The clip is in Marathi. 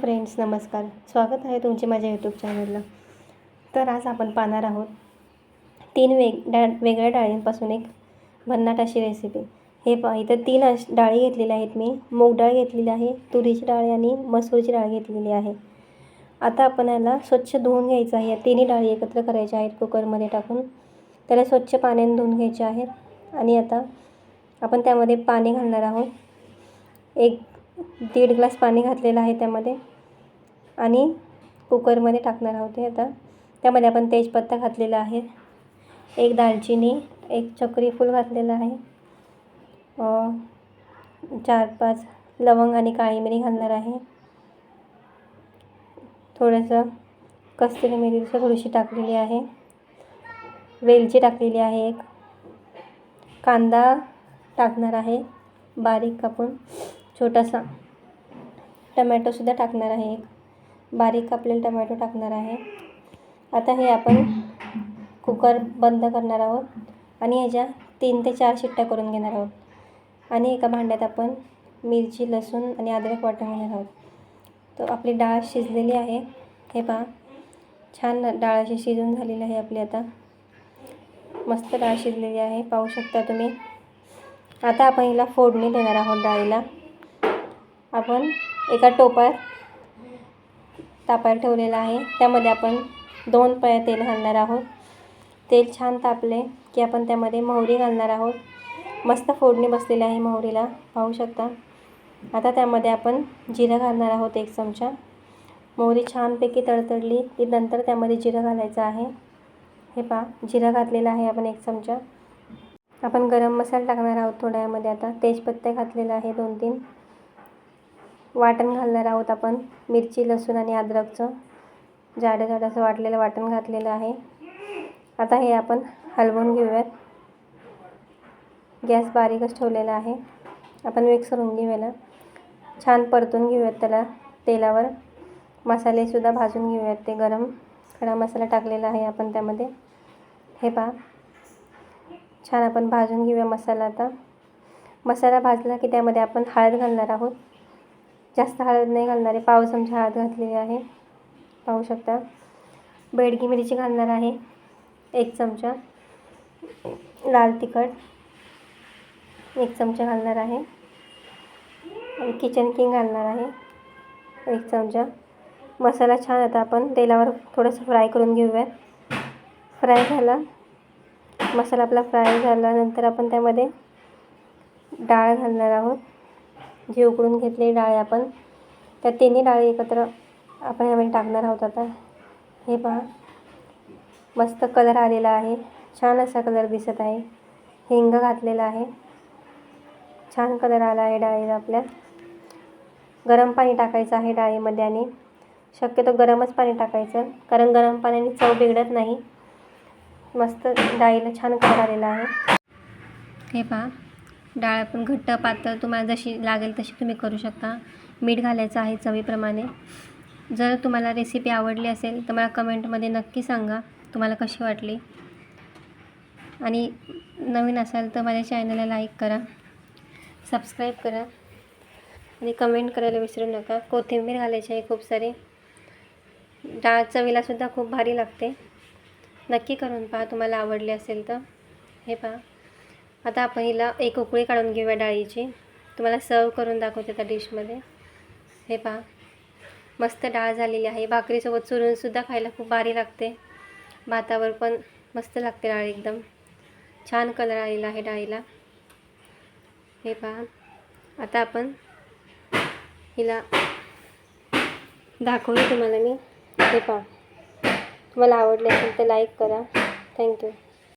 फ्रेंड्स नमस्कार. स्वागत आहे तुमचे माझ्या यूट्यूब चॅनलला तर आज आपण पाहणार आहोत तीन वेग डा वेगळ्या डाळींपासून एक भन्नाट अशी रेसिपी हे पहा इथं तीन अश डाळी घेतलेल्या आहेत मी. मूग डाळ घेतलेली आहे तुरीची डाळ आणि मसूरची डाळ घेतलेली आहे. आता आपण याला स्वच्छ धुवून घ्यायचं आहे. या तिन्ही डाळी एकत्र करायच्या आहेत कुकरमध्ये टाकून. त्याला स्वच्छ पाण्याने धुवून घ्यायचे आहेत. आणि आता आपण त्यामध्ये पाणी घालणार आहोत. एक दीड ग्लास पाणी घातलेलं आहे त्यामध्ये. आणि कुकरमध्ये टाकणार आहोत ते आता. त्यामध्ये आपण तेजपत्ता घातलेला आहे. एक दालचिनी एक चक्रीफूल घातलेलं आहे. चार पाच लवंग आणि काळी मिरी घालणार आहे. थोडंसं कस्तुरी मिरीचं थोडीशी टाकलेली आहे. वेलची टाकलेली आहे एक. कांदा टाकणार आहे. बारीक कापून. छोटासा. टमॅटोसुद्धा टाकणार आहे एक. बारीक कापलेला टमॅटो टाकणार आहे. आता हे आपण कुकर बंद करणार आहोत आणि ह्याच्या तीन ते चार शिट्ट्या करून घेणार आहोत. आणि एका भांड्यात आपण मिरची लसूण आणि अद्रक वाटून घेणार आहोत. तर आपली डाळ शिजलेली आहे. हे पहा छान डाळ अशी शिजून झालेली आहे आपली आता. मस्त डाळ शिजलेली आहे. पाहू शकता तुम्ही. आता आपण हिला फोडणी देणार आहोत डाळीला. आपण एका टोपात तापायला ठेवलेलं आहे. त्यामध्ये आपण दोन पळ्या तेल घालणार आहोत. तेल छान तापले की आपण त्यामध्ये मोहरी घालणार आहोत. मस्त फोडणी बसलेली आहे मोहरीला पाहू शकता. आता त्यामध्ये आपण जिरं घालणार आहोत एक चमचा. मोहरी छानपैकी तडतडली की नंतर त्यामध्ये जिरं घालायचं आहे. हे पहा जिरं घातलेलं आहे आपण एक चमचा. आपण गरम मसाला टाकणार आहोत थोड्या यामध्ये आता. तेजपत्ते घातलेलं आहे दोन तीन वाटण घालणार आहोत आपण. मिरची लसूण आणि अद्रकचं. जाडं जाडं असं वाटलेलं वाटण घातलेलं आहे. आता हे आपण हलवून घेऊयात. गॅस बारीकच ठेवलेला आहे. आपण मिक्स करून घेऊयाला छान परतून घेऊयात त्याला तेलावर. मसालेसुद्धा भाजून घेऊयात ते गरम. खडा मसाला टाकलेला आहे आपण त्यामध्ये. हे पहा. छान आपण भाजून घेऊया मसाला आता. मसाला भाजला की त्यामध्ये आपण हळद घालणार आहोत. जास्त हळद नाही घालणार. आहे पाव चमचा हळद घातलेली आहे. पाहू शकता. बेडगी मिरची घालणार आहे. एक चमचा. लाल तिखट. एक चमचा घालणार आहे. किचन किंग घालणार आहे. एक चमचा. मसाला छान आता आपण तेलावर थोडंसं फ्राय करून घेऊयात. फ्राय झाला. मसाला आपला फ्राय झाल्यानंतर आपण त्यामध्ये डाळ घालणार आहोत. जे उकडून घेतले डाळ आपण त्या तिन्ही डाळी एकत्र आपण यामध्ये टाकणार आहोत आता. हे पहा. मस्त कलर आलेला आहे. छान असा कलर दिसत आहे. हिंग घातलेला आहे. छान कलर आला आहे डाळीला आपल्या. गरम पाणी टाकायचं आहे डाळीमध्ये आणि शक्यतो गरमच पाणी टाकायचं कारण गरम पाण्याने चव बिघडत नाही. मस्त डाळीला छान कलर आलेला आहे. हे पहा. डाळ आपण घट्ट पातळ तुम्हाला जशी लागेल तशी तुम्ही करू शकता. मीठ घालायचं आहे चवीप्रमाणे. जर तुम्हाला रेसिपी आवडली असेल तर मला कमेंटमध्ये नक्की सांगा. तुम्हाला कशी वाटली? आणि नवीन असाल तर माझ्या चॅनलला लाईक करा. सबस्क्राईब करा. आणि कमेंट करायला विसरू नका. कोथिंबीर घालायची आहे खूप सारी. डाळ चवीलासुद्धा खूप भारी लागते. नक्की करून पहा तुम्हाला आवडली असेल तर. हे पहा. आता आपण हिला एक उकळी काढून घेऊया डाळीची. तुम्हाला सर्व करून दाखवते त्या डिशमध्ये. हे पहा. मस्त डाळ झालेली आहे. भाकरीसोबत चुरूनसुद्धा खायला खूप भारी लागते. भातावर पण मस्त लागते डाळ एकदम. छान कलर आलेला आहे डाळीला. हे पहा. आता आपण हिला दाखवते तुम्हाला मी. हे पहा. तुम्हाला आवडले असेल तर लाईक करा. थँक्यू